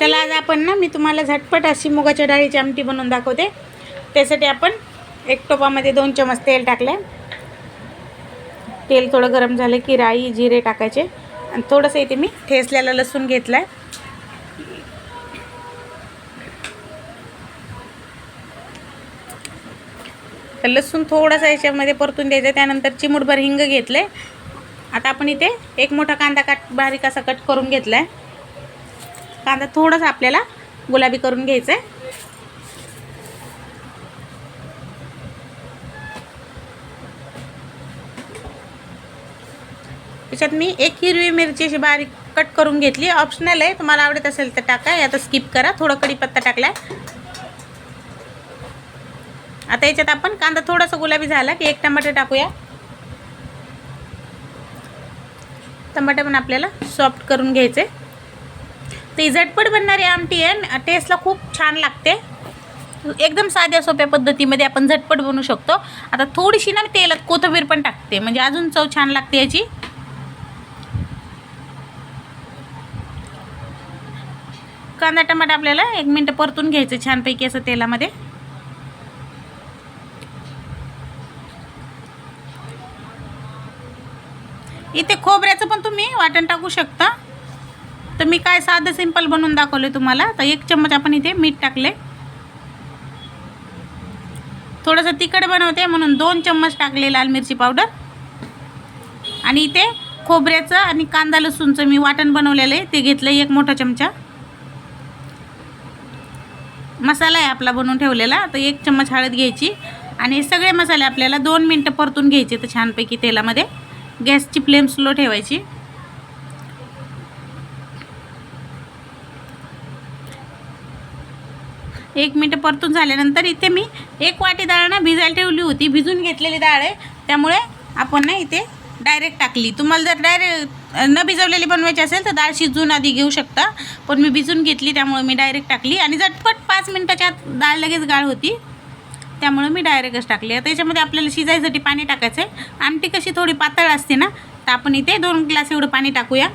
चला आज आपण ना मी तुम्हाला झटपट अशी मुगाच्या डाळीची आमटी बनवून दाखवते. त्यासाठी आपण एक टोपामध्ये दोन चमच तेल टाकलं तेल थोडं गरम झालं की राई जिरे टाकायचे. आणि थोडंसं इथे मी ठेसल्याला लसूण घेतला आहे तर लसूण थोडासा याच्यामध्ये परतून द्यायचं त्यानंतर चिमूटभर हिंग घेतलं आहे आता आपण इथे एक मोठा कांदा काट बारीक असा कट करून घेतला आहे कांदा थोडासा आपल्याला गुलाबी करून घ्यायचा आहे त्याच्यात मी एक हिरवी मिरची अशी बारीक कट करून घेतली. ऑप्शनल आहे. तुम्हाला आवडत असेल तर टाका. आता स्किप करा. थोडं कढीपत्ता टाकलाय. आता याच्यात आपण कांदा थोडासा गुलाबी झाला की एक टमाटर टाकूया. टमाटर पण आपल्याला सॉफ्ट करून घ्यायचे ती झटपट बनणारी आमटी आहे टेस्टला खूप छान लागते. एकदम साध्या सोप्या पद्धतीमध्ये आपण झटपट बनवू शकतो. आता थोडीशी ना मी तेलात कोथिंबीर पण टाकते. म्हणजे अजून चव छान लागते याची. कांदा टमाटा आपल्याला एक मिनटं परतून घ्यायचं छानपैकी असं तेलामध्ये. इथे खोबऱ्याचं पण तुम्ही वाटण टाकू शकता. तर मी काय साधं सिंपल बनवून दाखवले तुम्हाला. तर एक चम्मच आपण इथे मीठ टाकले थोडंसं तिखट बनवते म्हणून दोन चम्मच टाकले लाल मिरची पावडर आणि इथे खोबऱ्याचं आणि कांदा लसूणचं मी वाटण बनवलेलं आहे. ते घेतलं एक मोठा चमचा. मसाला आहे आपला बनवून ठेवलेला. तर एक चम्मच हळद घ्यायची. आणि सगळे मसाले आपल्याला दोन मिनटं परतून घ्यायचे तर छानपैकी तेलामध्ये. गॅसची फ्लेम स्लो ठेवायची. एक मिनटं परतून झाल्यानंतर इथे मी एक वाटी डाळ ना भिजायला ठेवली होती. भिजून घेतलेली डाळ आहे. त्यामुळे आपण ना इथे डायरेक्ट टाकली. तुम्हाला जर डायरेक्ट न भिजवलेली बनवायची असेल तर डाळ शिजवून आधी घेऊ शकता. पण मी भिजून घेतली त्यामुळे मी डायरेक्ट टाकली. आणि झटपट पाच मिनटाच्या आत डाळ लगेच गाळ होती. त्यामुळे मी डायरेक्टच टाकली. आता याच्यामध्ये आपल्याला शिजायसाठी पाणी टाकायचं आहे आमटी कशी थोडी पातळ असते ना तर आपण इथे दोन ग्लास एवढं पाणी टाकूया.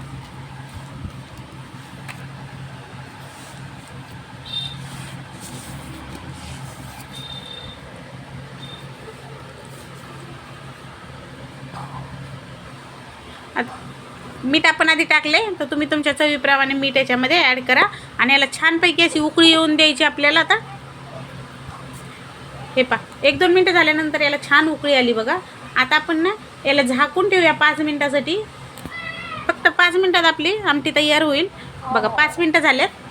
मीठ आपण आधी टाकले तर तुम्ही तुमच्या चवीप्रमाणे मीठ याच्यामध्ये ॲड करा. आणि याला छानपैकी अशी उकळी येऊन द्यायची आपल्याला आता. हे पा एक दोन मिनटं झाल्यानंतर याला छान उकळी आली बघा. आता आपण ना याला झाकून ठेवूया पाच मिनटासाठी. फक्त पाच मिनटात आपली आमटी तयार होईल. बघा पाच मिनटं झाल्यात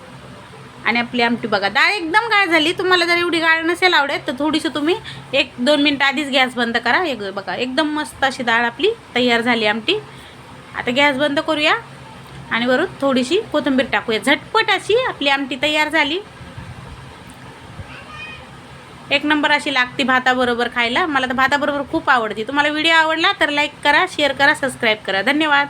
आणि आपली आमटी बघा डाळ एकदम गाळ झाली. तुम्हाला जर एवढी गाळ नसेल आवडत तर थोडीशी तुम्ही एक दोन मिनटं आधीच गॅस बंद करा. एक बघा एकदम मस्त अशी डाळ आपली तयार झाली आमटी. आता गॅस बंद करूया आणि वरून थोडीशी कोथिंबीर टाकूया. झटपट अशी आपली आमटी तयार झाली. एक नंबर अशी लागते भाताबरोबर खायला. मला तर भाताबरोबर खूप आवडते. तुम्हाला व्हिडिओ आवडला तर लाईक करा शेअर करा सबस्क्राईब करा. धन्यवाद.